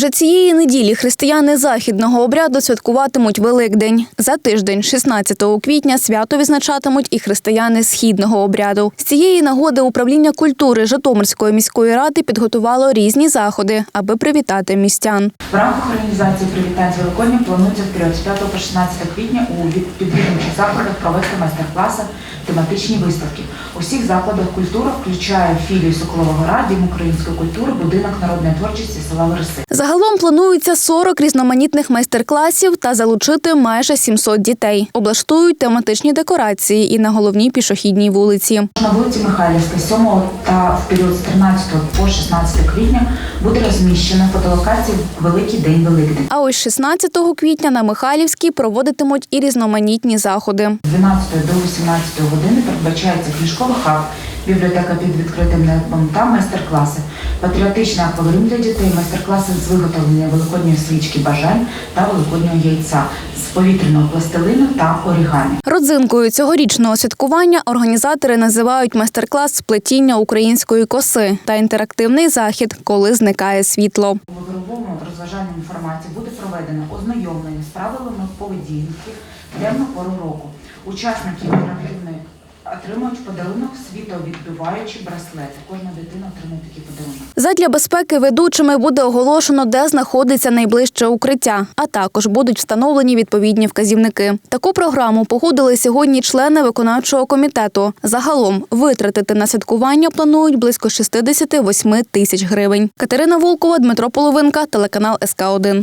Вже цієї неділі християни західного обряду святкуватимуть Великдень. За тиждень, 16 квітня, свято відзначатимуть і християни східного обряду. З цієї нагоди управління культури Житомирської міської ради підготувало різні заходи, аби привітати містян. В рамках організації привітань з Великодням планується в період з 5 по 16 квітня у від- закладах провести майстер-класи, тематичні виставки. У всіх закладах культури включає філію Соколова Гора, Дім української культури, будинок народної творчості села Вереси. Загалом планується 40 різноманітних майстер-класів та залучити майже 700 дітей. Облаштують тематичні декорації і на головній пішохідній вулиці. На вулиці Михайлівська з 7 та в період з 13 по 16 квітня буде розміщена фотолокація Великий день Великдень. А ось 16 квітня на Михайлівській проводитимуть і різноманітні заходи. З 12 до 18 години передбачається книжковий хаб, бібліотека під відкритим небом та майстер-класи, патріотичний акваріум для дітей, майстер-класи з виготовлення великодньої свічки бажань та великоднього яйця, з повітряного пластилину та орігамі. Родзинкою цьогорічного святкування організатори називають майстер-клас з плетіння української коси та інтерактивний захід, коли зникає світло. У ігровому розважальному форматі буде проведено ознайомлення з правилами поведінки в пору року. Учасники отримують подарунок світовідбиваючі браслети. Кожна дитина отримує такий подарунок. Задля безпеки ведучими буде оголошено, де знаходиться найближче укриття, а також будуть встановлені відповідні вказівники. Таку програму погодили сьогодні члени виконавчого комітету. Загалом витратити на святкування планують близько 68 тисяч гривень. Катерина Волкова, Дмитро Половинка, телеканал СК 1